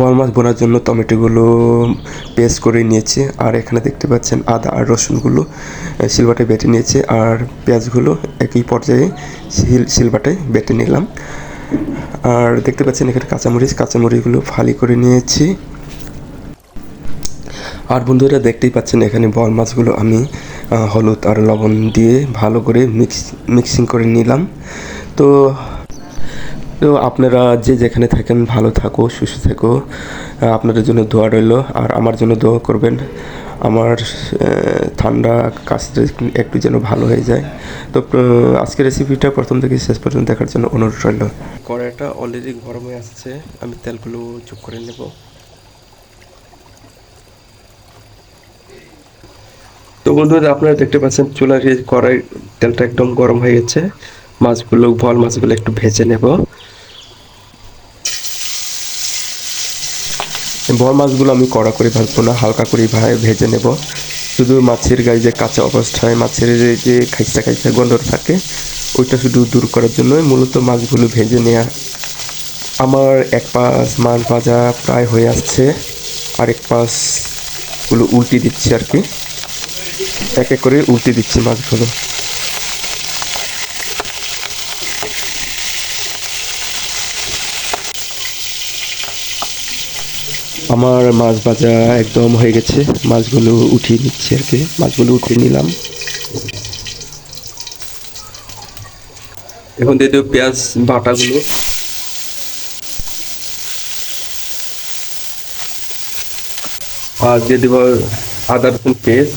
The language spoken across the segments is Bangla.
বল মাছ বোনার জন্য টমেটোগুলো পেস্ট করে নিয়েছে। আর এখানে দেখতে পাচ্ছেন আদা আর রসুনগুলো সিলবাটায় বেটে নিয়েছে। আর পেঁয়াজগুলো একই পর্যায়ে শিল সিলবাটায় বেটে নিলাম। আর দেখতে পাচ্ছেন এখানে কাঁচামরিচ, কাঁচামরিচগুলো ফালি করে নিয়েছি। আর বন্ধুরা দেখতেই পাচ্ছেন এখানে বল মাছগুলো আমি হলুদ আর লবণ দিয়ে ভালো করে মিক্স মিক্সিং করে নিলাম। তো তো আপনারা যে যেখানে থাকেন, ভালো থাকো, সুস্থ থাকো। আপনাদের জন্য দোয়া রইল। আর আমার জন্য দোয়া করবেন। আমার ঠান্ডা কাশটা একটু যেন ভালো হয়ে যায়। তো আজকের রেসিপিটা প্রথম থেকে শেষ পর্যন্ত দেখার জন্য অনুরোধ রইল। কড়াইটা অলরেডি গরম হয়ে আসছে। আমি তেলগুলো চুপ করে নেব। তো বন্ধুরা, আপনারা দেখতে পাচ্ছেন চুলার কড়াই তেলটা একদম গরম হয়ে গেছে। মাছগুলো ভল মাছগুলো একটু ভেজে নেব। বড় মাছগুলো আমি কড়া করে ভাজবো না, হালকা করে ভেজে নেব। শুধু মাছের গায়ে যে কাঁচা অবস্থায় মাছের যে- খাইসা খাইসা গন্ধ থাকে, ওইটা শুধু দূর করার জন্য মূলত মাছগুলো ভেজে নেওয়া আমার এক পাশ মাছ ভাজা প্রায় হয়ে আসছে আর এক পাশগুলো উল্টে দিচ্ছি আর কি। এক এক করে উল্টে দিচ্ছি মাছগুলো। আমার মাছ ভাজা একদম হয়ে গেছে। মাছগুলো উঠিয়ে নিচ্ছি আর কি। মাছগুলো উঠিয়ে নিলাম। এখন দিয়ে দেবো পেঁয়াজ, বাটাগুলো। আর দিয়ে দেবো আদা, রসুন পেস্ট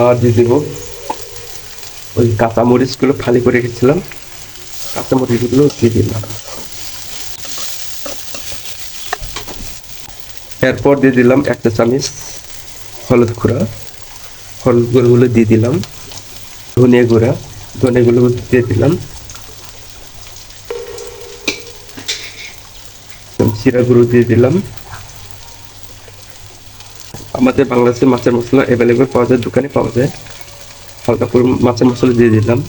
আর দিয়ে দেবো ওই কাঁচা মরিচগুলো খালি করে রেখেছিলাম। কাঁচা মরিচগুলো দিয়ে এরপর দিয়ে দিলাম একটা চামচ, হলুদ গুঁড়া। হলুদ গুঁড়োগুলো দিয়ে দিলাম। ধনিয়া গুঁড়া। ধনিয়া গুঁড়ো দিয়ে দিলাম। জিরা গুঁড়ো দিয়ে দিলাম। আমাদের বাংলাদেশে মাছের মশলা অ্যাভেলেবেল পাওয়া যায়, দোকানে পাওয়া যায়। হালকা করে মাছের মশলা দিয়ে দিলাম।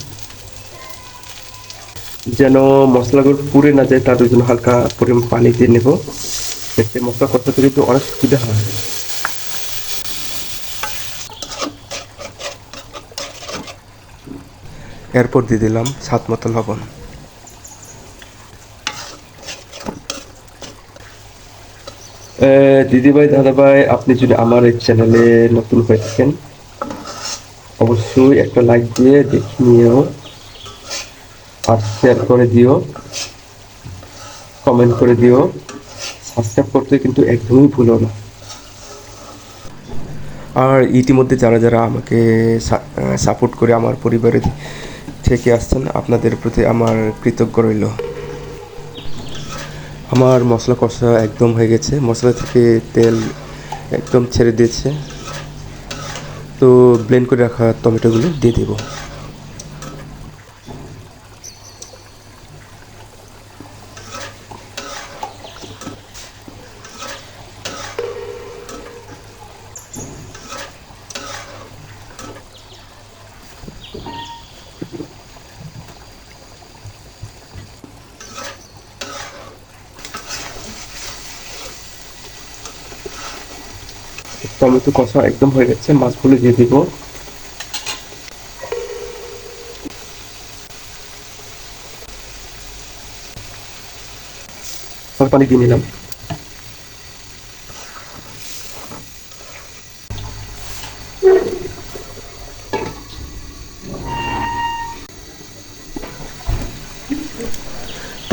যেন মশলাগুলো পুড়ে না যায় তার জন্য হালকা পরিমাণ পানি দিয়ে নেব। এতে মশলা কষাতে কিন্তু অনেক সুবিধা হয়। এরপর দিয়ে দিলাম সাত মতো লবণ। দিদিভাই দাদাভাই আপনি যদি আমার এই চ্যানেলে নতুন হয়ে থাকেন অবশ্যই একটা লাইক দিয়ে দেখে নিও। আর করে দিও কমেন্ট করে দিও সাবস্ক্রাইব করতে কিন্তু একদমই ভুলো না। আর ইতিমধ্যে যারা যারা আমাকে সাপোর্ট করে আমার পরিবারের থেকে আসছেন, আপনাদের প্রতি আমার কৃতজ্ঞ রইল। আমার মশলা কষা একদম হয়ে গেছে, মশলা থেকে তেল একদম ছেড়ে দিয়েছে। তো ব্লেন্ড করে রাখা টমেটোগুলো দিয়ে দেবো। টমেটো কষা একদম হয়ে গেছে মাছগুলো দিয়ে দিব। পানি দিয়ে নিলাম।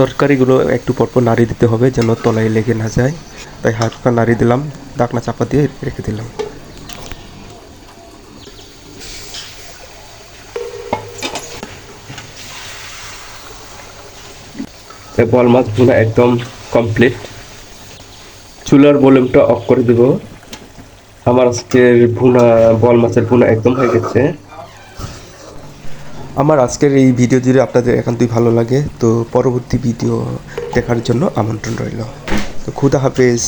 তরকারিগুলো একটু পরপর নাড়ি দিতে হবে যেন তলায় লেগে না যায়। তাই হালকা নাড়ি দিলাম, ডাকনা চাপা দিয়ে রেখে দিলাম। বল মাছ ভুনা একদম কমপ্লিট চুলার ভলিউমটা অফ করে দেব। আমার আজকের ভুনা, বল মাছের ভুনা একদম হয়ে গেছে। আমার আজকের এই ভিডিও যদি আপনাদের একান্তই ভালো লাগে। তো পরবর্তী ভিডিও দেখার জন্য আমন্ত্রণ রইল। তো খুদা হাফেজ।